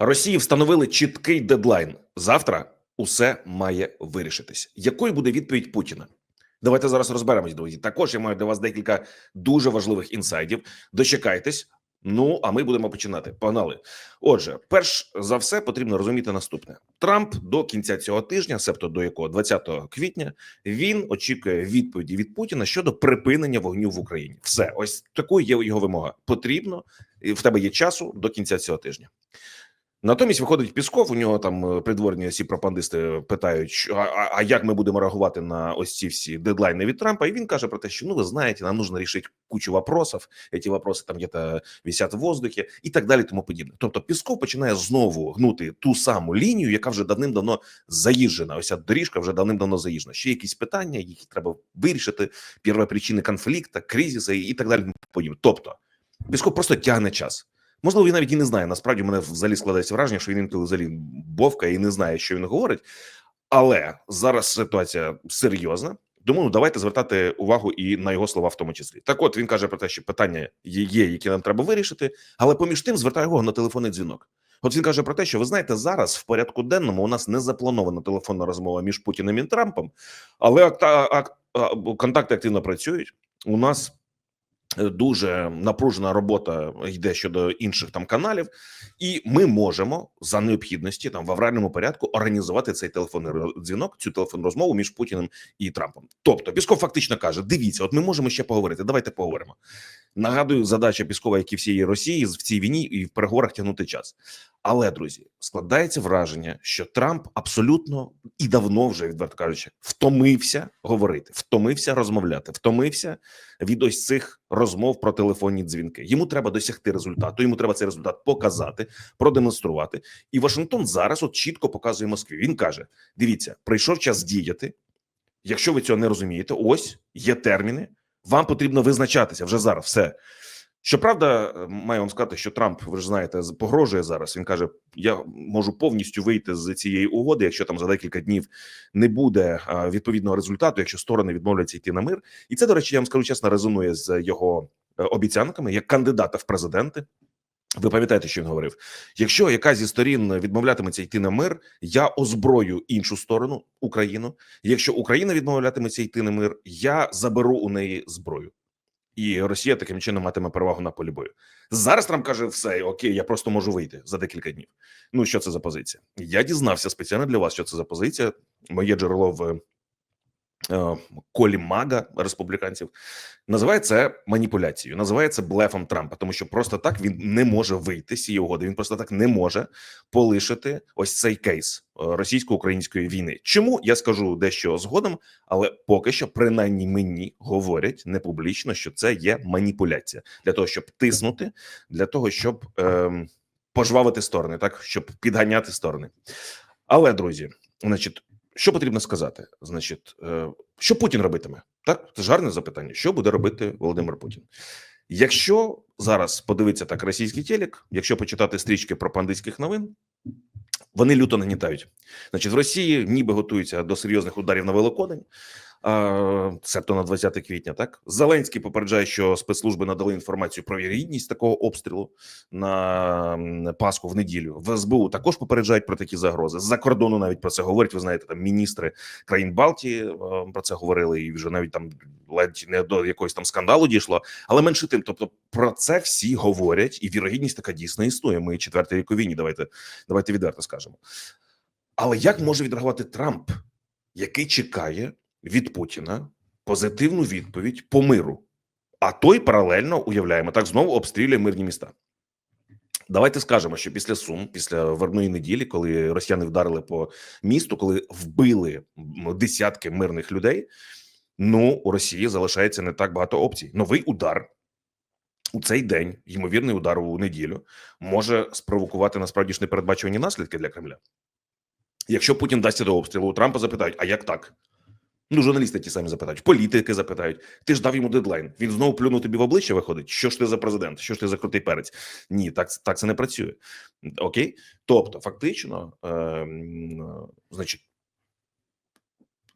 Росії встановили чіткий дедлайн. Завтра усе має вирішитись. Якою буде відповідь Путіна? Давайте зараз розберемось, друзі. Також я маю для вас декілька дуже важливих інсайдів. Дочекайтесь. Ну, а ми будемо починати. Погнали. Отже, перш за все потрібно розуміти наступне: Трамп до кінця цього тижня, себто до якого 20 квітня, він очікує відповіді від Путіна щодо припинення вогню в Україні. Все, ось такою є його вимога. Потрібно в тебе є часу до кінця цього тижня. Натомість виходить Пісков. У нього там е, придворні всі пропагандисти питають, а, а- як ми будемо реагувати на ось ці всі дедлайни від Трампа? І він каже про те, що ну ви знаєте, нам нужно рішити кучу вопросов. Ці вопроси там где-то висять в воздухі і так далі. Тому подібне. Тобто, Пісков починає знову гнути ту саму лінію, яка вже давним-давно заїжджена. Ось ця доріжка вже давним-давно заїжджена. Ще якісь питання, які треба вирішити. Перві причини конфлікту, кризису і так далі. Подібне. Тобто, Пісков просто тягне час. Можливо, він навіть і не знає. Насправді мене взагалі складається враження, що він інколи взагалі бовкає і не знає, що він говорить. Але зараз ситуація серйозна. Тому ну, давайте звертати увагу і на його слова, в тому числі. Так, от він каже про те, що питання є, які нам треба вирішити, але поміж тим звертає увагу на телефонний дзвінок. От він каже про те, що ви знаєте, зараз в порядку денному у нас не запланована телефонна розмова між Путіним і Трампом, але контакти активно працюють. У нас дуже напружена робота йде щодо інших там каналів, і ми можемо за необхідності там в авральному порядку організувати цей телефонний дзвінок, цю телефонну розмову між Путіним і Трампом. Тобто Пісков фактично каже: дивіться, от ми можемо ще поговорити. Давайте поговоримо. Нагадую, задача Піскова, як і всієї Росії, в цій війні і в переговорах тягнути час. Але друзі, складається враження, що Трамп абсолютно і давно вже відверто кажучи, втомився говорити, втомився розмовляти, втомився від ось цих розмов про телефонні дзвінки. Йому треба досягти результату. Йому треба цей результат показати, продемонструвати. І Вашингтон зараз от чітко показує Москві. Він каже: дивіться, прийшов час діяти. Якщо ви цього не розумієте, ось є терміни. Вам потрібно визначатися вже зараз. Все. Щоправда, маю вам сказати, що Трамп, ви ж знаєте, погрожує зараз. Він каже: я можу повністю вийти з цієї угоди, якщо там за декілька днів не буде відповідного результату, якщо сторони відмовляться йти на мир. І це, до речі, я вам скажу чесно, резонує з його е, обіцянками як кандидата в президенти. Ви пам'ятаєте, що він говорив? Якщо якась зі сторін відмовлятиметься йти на мир, я озброю іншу сторону Україну. Якщо Україна відмовлятиметься йти на мир, я заберу у неї зброю. І Росія таким чином матиме перевагу на полі бою. Зараз Трамп каже: все окей, я просто можу вийти за декілька днів. Ну що це за позиція? Я дізнався спеціально для вас, що це за позиція. Моє джерело в колі мага республіканців називає це маніпуляцією, називає це блефом Трампа, тому що просто так він не може вийти з цієї угоди. Він просто так не може полишити ось цей кейс е, російсько-української війни. Чому я скажу дещо згодом, але поки що, принаймні мені говорять не публічно, що це є маніпуляція для того, щоб тиснути, для того, щоб ем, пожвавити сторони, так щоб підганяти сторони. Але друзі, значить, що потрібно сказати? Значить, е, що Путін робитиме? Так, це ж гарне запитання. Що буде робити Володимир Путін? Якщо зараз подивитися так російський телек, якщо почитати стрічки пропагандистських новин, вони люто нагнітають. Значить, в Росії ніби готуються до серйозних ударів на Великодень, себто на 20 квітня. Так Зеленський попереджає, що спецслужби надали інформацію про вірогідність такого обстрілу на Пасху в неділю. В СБУ також попереджають про такі загрози. З-за кордону навіть про це говорять. Ви знаєте, там міністри країн Балтії е, про це говорили, і вже навіть там ледь не до якогось там скандалу дійшло. Але менше тим, тобто про це всі говорять, і вірогідність така дійсно існує. Ми четвертий рік у війні. Давайте давайте відверто скажемо. Але як може відреагувати Трамп, який чекає від Путіна позитивну відповідь по миру? А той паралельно уявляємо так знову обстрілює мирні міста. Давайте скажемо, що після Сум, після вербної неділі, коли росіяни вдарили по місту, коли вбили десятки мирних людей, ну у Росії залишається не так багато опцій. Новий удар у цей день, ймовірний удар у неділю, може спровокувати насправді ж непередбачувані наслідки для Кремля. Якщо Путін дасться до обстрілу, у Трампа запитають: а як так? Ну, журналісти ті самі запитають, політики запитають. Ти ж дав йому дедлайн. Він знову плюнув тобі в обличчя. Виходить, що ж ти за президент, що ж ти за крутий перець? Ні, так так це не працює. Окей, тобто, фактично, е, значить,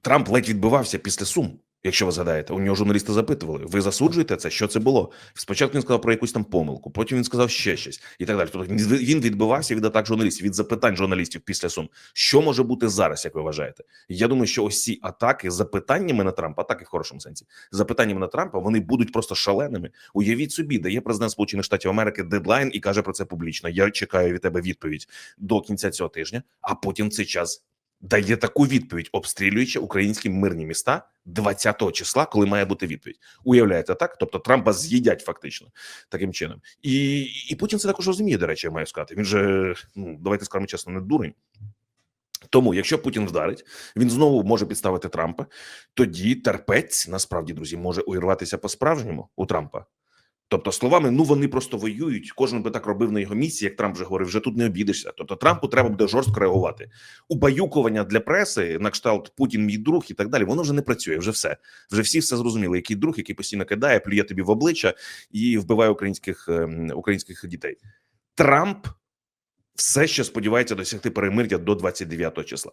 Трамп ледь відбивався після сум. Якщо ви згадаєте, у нього журналісти запитували: ви засуджуєте це? Що це було? Спочатку він сказав про якусь там помилку, потім він сказав ще щось і так далі. Тобто він- відбивався від атак журналістів, від запитань журналістів після сум. Що може бути зараз, як ви вважаєте? Я думаю, що ось ці атаки з запитаннями на Трампа, атаки в хорошому сенсі, запитаннями на Трампа, вони будуть просто шаленими. Уявіть собі, дає президент Сполучених Штатів Америки дедлайн і каже про це публічно. Я чекаю від тебе відповідь до кінця цього тижня, а потім цей час дає таку відповідь, обстрілюючи українські мирні міста 20 числа, коли має бути відповідь. Уявляєте так? Тобто Трампа з'їдять фактично таким чином, і і Путін це також розуміє. До речі, я маю сказати. Він же ну давайте скажемо чесно, не дурень. Тому, якщо Путін вдарить, він знову може підставити Трампа. Тоді терпець насправді друзі може увірватися по справжньому у Трампа. Тобто, словами, ну вони просто воюють. Кожен би так робив на його місці, як Трамп вже говорив, вже тут не обідешся. Тобто, Трампу треба буде жорстко реагувати. Убаюкування для преси на кшталт Путін, мій друг і так далі. Воно вже не працює. Вже все. Вже всі все зрозуміли. Який друг, який постійно кидає, плює тобі в обличчя і вбиває українських ем, українських дітей. Трамп все ще сподівається досягти перемир'я до 29 числа.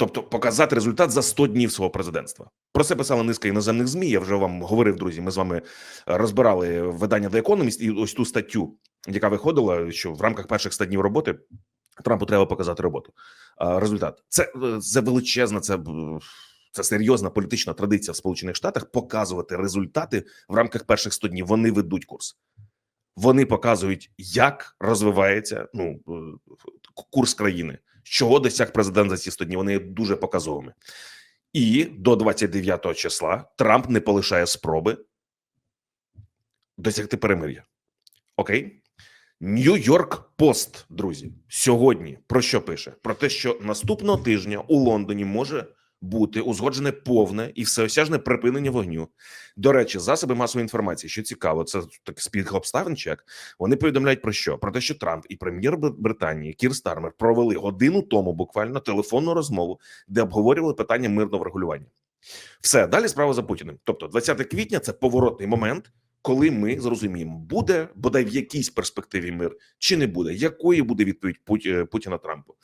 Тобто показати результат за 100 днів свого президентства. Про це писала низка іноземних змі. Я вже вам говорив, друзі. Ми з вами розбирали видання The Economist і ось ту статтю, яка виходила, що в рамках перших 100 днів роботи Трампу треба показати роботу. Результат це, це величезна, це, це серйозна політична традиція в Сполучених Штатах показувати результати в рамках перших 100 днів. Вони ведуть курс. Вони показують, як розвивається ну курс країни, чого досяг президент за ці 100 днів. Вони є дуже показовими, і до 29 числа Трамп не полишає спроби досягти перемир'я. Окей, Нью-Йорк Пост, друзі, сьогодні про що пише? Про те, що наступного тижня у Лондоні може бути узгоджене повне і всеосяжне припинення вогню. До речі, засоби масової інформації, що цікаво, це так спільних обставин. чи як вони повідомляють про що? Про те, що Трамп і прем'єр Британії Кір Стармер провели годину тому буквально телефонну розмову, де обговорювали питання мирного врегулювання. Все далі справа за Путіним. Тобто, 20 квітня це поворотний момент. Коли ми зрозуміємо, буде бодай в якійсь перспективі мир чи не буде, якою буде відповідь Путіна Трампу?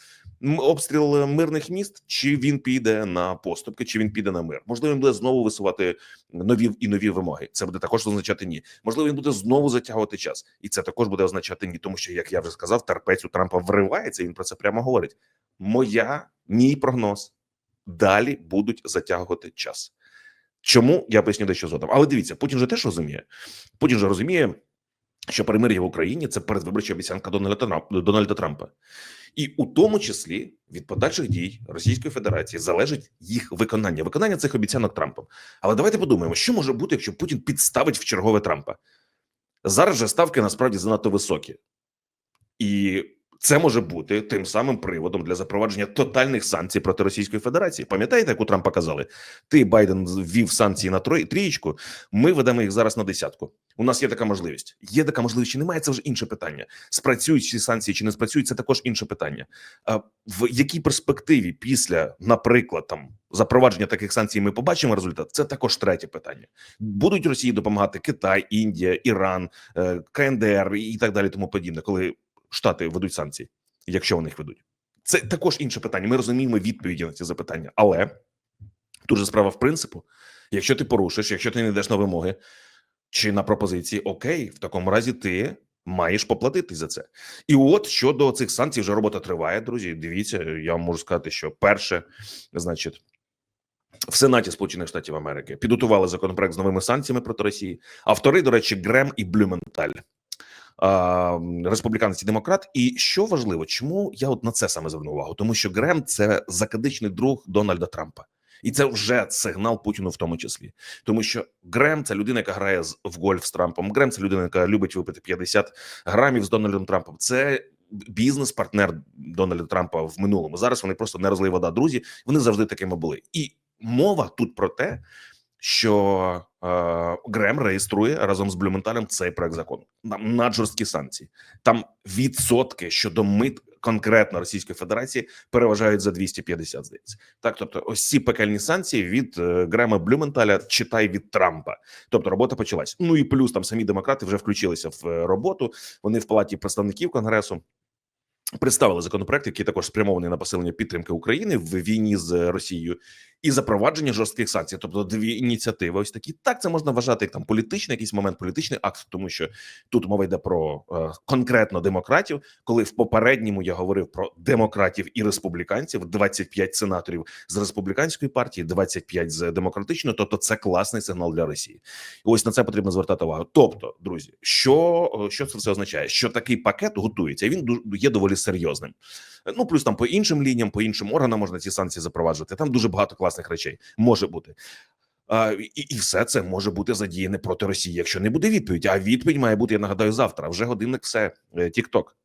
Обстріл мирних міст, чи він піде на поступки, чи він піде на мир? Можливо, він буде знову висувати нові і нові вимоги. Це буде також означати ні. Можливо, він буде знову затягувати час, і це також буде означати ні, тому що як я вже сказав, терпець у Трампа вривається. Він про це прямо говорить. Моя мій прогноз далі будуть затягувати час. Чому я поясню дещо згодом. Але дивіться, Путін же теж розуміє. Путін же розуміє, що перемир'я в Україні це передвиборча обіцянка Дональда Трампа, і у тому числі від подальших дій Російської Федерації залежить їх виконання, виконання цих обіцянок Трампом. Але давайте подумаємо, що може бути, якщо Путін підставить в чергове Трампа. Зараз же ставки насправді занадто високі, і це може бути тим самим приводом для запровадження тотальних санкцій проти Російської Федерації. Пам'ятаєте, як у Трампа казали? Ти Байден ввів санкції на трієчку, Ми ведемо їх зараз на десятку. У нас є така можливість. Є така можливість, чи немає це вже інше питання. Спрацюють ці санкції чи не спрацюють, це також інше питання. А в якій перспективі після, наприклад, там запровадження таких санкцій, ми побачимо результат. Це також третє питання. Будуть Росії допомагати Китай, Індія, Іран, е, КНДР і так далі, тому подібне, коли. Штати ведуть санкції, якщо вони їх ведуть. Це також інше питання. Ми розуміємо відповіді на ці запитання, але тут же справа в принципу: якщо ти порушиш, якщо ти не йдеш на вимоги чи на пропозиції, окей, в такому разі ти маєш поплатити за це. І от щодо цих санкцій, вже робота триває. Друзі. Дивіться, я вам можу сказати, що перше, значить. В Сенаті Сполучених Штатів Америки підготували законопроект з новими санкціями проти Росії. Автори, до речі, Грем і Блюменталь республіканець і демократ. І що важливо, чому я от на це саме звернув увагу? Тому що Грем це закадичний друг Дональда Трампа. І це вже сигнал Путіну, в тому числі, тому що Грем це людина, яка грає в гольф з Трампом. Грем це людина, яка любить випити 50 грамів з Дональдом Трампом. Це бізнес-партнер Дональда Трампа в минулому. Зараз вони просто не розлий вода. Друзі, вони завжди такими були. І мова тут про те, що е, Грем реєструє разом з Блюменталем цей проект закону. Там наджорсткі санкції, там відсотки щодо мит конкретно Російської Федерації переважають за 250, Здається, так. Тобто, ось ці пекельні санкції від е, Грема Блюменталя читай від Трампа. Тобто, робота почалась. Ну і плюс там самі демократи вже включилися в е, роботу. Вони в палаті представників конгресу. Представили законопроект, який також спрямований на посилення підтримки України в війні з Росією і запровадження жорстких санкцій, тобто дві ініціативи. Ось такі так це можна вважати як там політичний якийсь момент, політичний акт, тому що тут мова йде про е, конкретно демократів. Коли в попередньому я говорив про демократів і республіканців, 25 сенаторів з республіканської партії, 25 з демократичної, тобто це класний сигнал для Росії. І ось на це потрібно звертати увагу. Тобто, друзі, що, е, що це все означає? Що такий пакет готується? і Він є доволі серйозним. Ну плюс там по іншим лініям, по іншим органам можна ці санкції запроваджувати. Там дуже багато класних речей може бути. А, і, і все це може бути задіяне проти Росії, якщо не буде відповідь. А відповідь має бути, я нагадаю, завтра. Вже годинник, все Тікток.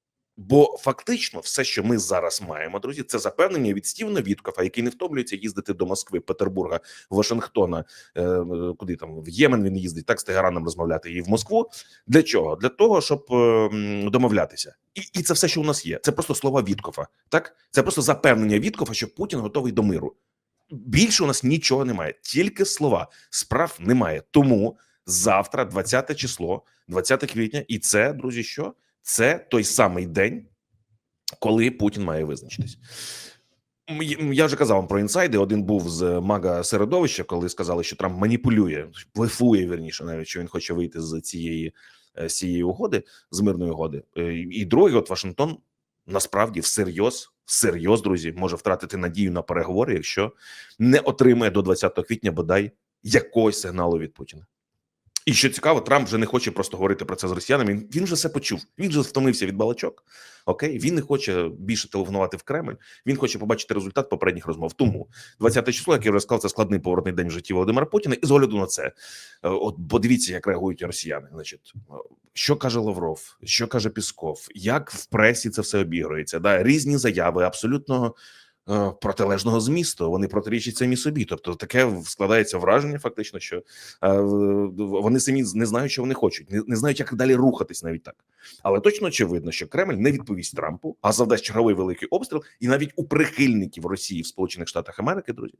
Бо фактично, все, що ми зараз маємо, друзі, це запевнення від Стівена Віткофа, який не втомлюється їздити до Москви, Петербурга, Вашингтона, е, е, куди там в Ємен він їздить, так з Тегераном розмовляти і в Москву. Для чого? Для того, щоб е, домовлятися, і, і це все, що у нас є. Це просто слова Віткофа. Так, це просто запевнення Віткофа, що Путін готовий до миру. Більше у нас нічого немає, тільки слова. Справ немає. Тому завтра, 20 число, 20 квітня, і це, друзі, що це той самий день, коли Путін має визначитись. Я вже казав вам про інсайди. Один був з мага середовища, коли сказали, що Трамп маніпулює, блефує вірніше, навіть що він хоче вийти з цієї е, з цієї угоди, з мирної угоди. Е, І другий, от Вашингтон насправді всерйоз, всерйоз, друзі, може втратити надію на переговори, якщо не отримає до 20 квітня бодай якогось сигналу від Путіна. І що цікаво, Трамп вже не хоче просто говорити про це з росіянами. Він, вже все почув. Він вже втомився від балачок. Окей, він не хоче більше телефонувати в Кремль. Він хоче побачити результат попередніх розмов. Тому 20 число, як я вже сказав, це складний поворотний день в житті Володимира Путіна. І з огляду на це, е, от подивіться, як реагують росіяни. Значить, е, що каже Лавров, що каже Пісков, як в пресі це все обігрується. Да, різні заяви, абсолютно протилежного змісту. Вони протирічать самі собі. Тобто, таке складається враження, фактично, що е, вони самі не знають, що вони хочуть, не, знають, як далі рухатись, навіть так. Але точно очевидно, що Кремль не відповість Трампу, а завдасть черговий великий обстріл, і навіть у прихильників Росії в Сполучених Штатах Америки, друзі.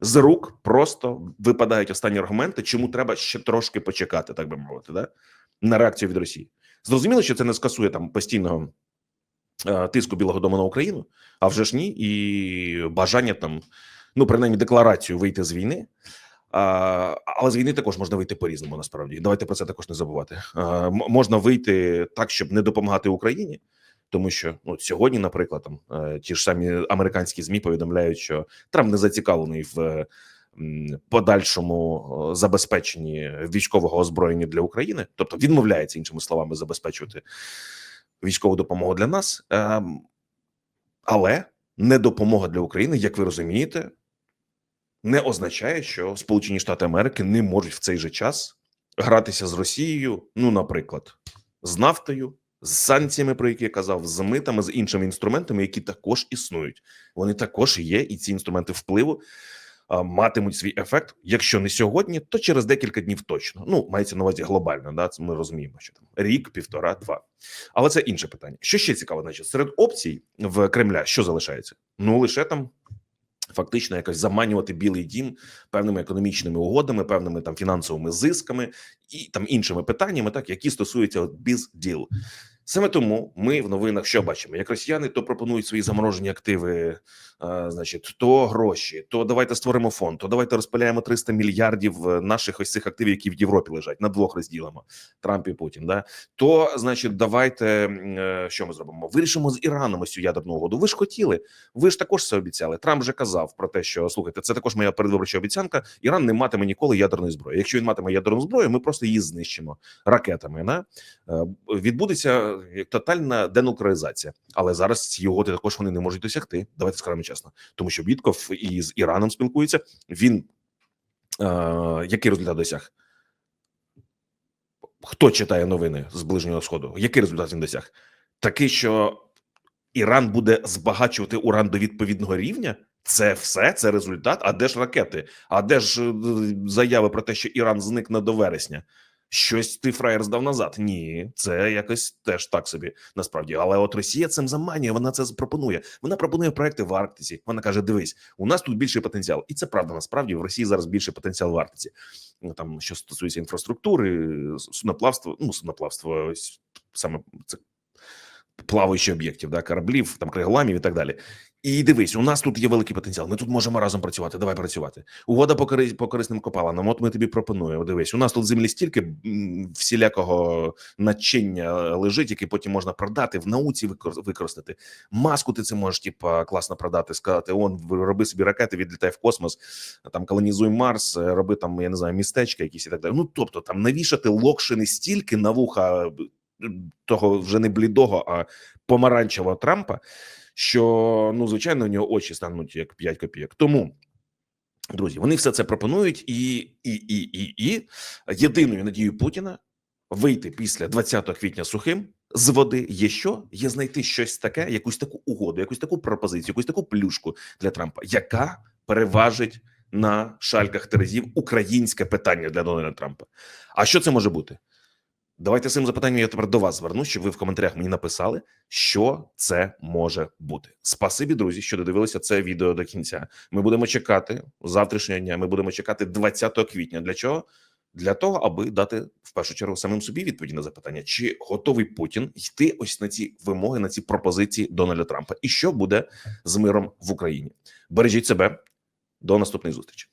З рук просто випадають останні аргументи, чому треба ще трошки почекати, так би мовити, да? на реакцію від Росії. Зрозуміло, що це не скасує там постійного е, тиску Білого Дому на Україну, а вже ж ні, і бажання там, ну принаймні, декларацію вийти з війни. Але з війни також можна вийти по різному. Насправді давайте про це також не забувати. А, можна вийти так, щоб не допомагати Україні, тому що ну сьогодні, наприклад, там е, ті ж самі американські змі повідомляють, що Трамп не зацікавлений в е, подальшому е, забезпеченні військового озброєння для України, тобто відмовляється іншими словами забезпечувати військову допомогу для нас, Ем, але не допомога для України, як ви розумієте, не означає, що Сполучені Штати Америки не можуть в цей же час гратися з Росією, ну, наприклад, з нафтою, з санкціями, про які я казав, з митами, з іншими інструментами, які також існують. Вони також є, і ці інструменти впливу матимуть свій ефект. Якщо не сьогодні, то через декілька днів точно. Ну, мається на увазі глобально. Да, це ми розуміємо, що там рік, півтора, два. Але це інше питання. Що ще цікаво, значить, серед опцій в Кремля що залишається? Ну лише там фактично якось заманювати білий дім певними економічними угодами, певними там фінансовими зисками і там іншими питаннями, так які стосуються от біз-діл. Саме тому ми в новинах що бачимо? Як росіяни то пропонують свої заморожені активи, а, значить, то гроші, то давайте створимо фонд, то давайте розпиляємо 300 мільярдів е, наших ось цих активів, які в Європі лежать, на двох розділимо Трамп і Путін. Да то значить, давайте е, що ми зробимо? Вирішимо з Іраном ось цю ядерну угоду. Ви ж хотіли, ви ж також це обіцяли. Трамп вже казав про те, що слухайте, це також моя передвиборча обіцянка. Іран не матиме ніколи ядерної зброї. Якщо він матиме ядерну зброю, ми просто її знищимо ракетами. На Е, відбудеться як тотальна денуклеаризація. Але зараз ці угоди також вони не можуть досягти. Давайте скажемо чесно, тому що Вітков із Іраном спілкується. Він е, який результат досяг? Хто читає новини з ближнього сходу? Який результат він досяг? Такий, що Іран буде збагачувати уран до відповідного рівня. Це все це результат. А де ж ракети? А де ж е, заяви про те, що Іран зникне до вересня? Щось ти фраєр здав назад. Ні, це якось теж так собі насправді. Але от Росія цим заманює. Вона це пропонує. Вона пропонує проекти в Арктиці. Вона каже: Дивись, у нас тут більший потенціал, і це правда. Насправді в Росії зараз більший потенціал в Арктиці. Ну, Там що стосується інфраструктури, судноплавства, ну судноплавство, ось саме це плаваючих об'єктів, да, кораблів, там криголамів і так далі. І дивись, у нас тут є великий потенціал. Ми тут можемо разом працювати. Давай працювати. Угода по, кори... по корисним копалинам. От ми тобі пропонуємо. Дивись, у нас тут землі стільки всілякого начиння лежить, яке потім можна продати в науці використати. Маску ти це можеш, типа, класно продати, сказати: он роби собі ракети, відлітай в космос, там колонізуй Марс, е, роби там, я не знаю, містечка якісь і так далі. Ну тобто, там навішати локшини стільки на вуха е, того вже не блідого, а помаранчевого Трампа, що ну звичайно у нього очі стануть як 5 копійок. Тому. Друзі, вони все це пропонують, і, і, і, і, і єдиною надією Путіна вийти після 20 квітня сухим з води є що? Є знайти щось таке, якусь таку угоду, якусь таку пропозицію, якусь таку плюшку для Трампа, яка переважить на шальках терезів українське питання для Дональда Трампа. А що це може бути? Давайте цим запитанням я тепер до вас звернусь, щоб ви в коментарях мені написали, що це може бути. Спасибі, друзі, що додивилися це відео до кінця. Ми будемо чекати завтрашнього дня. Ми будемо чекати 20 квітня. Для чого? Для того, аби дати в першу чергу самим собі відповіді на запитання, чи готовий Путін йти ось на ці вимоги, на ці пропозиції Дональда Трампа, і що буде з миром в Україні. Бережіть себе до наступної зустрічі.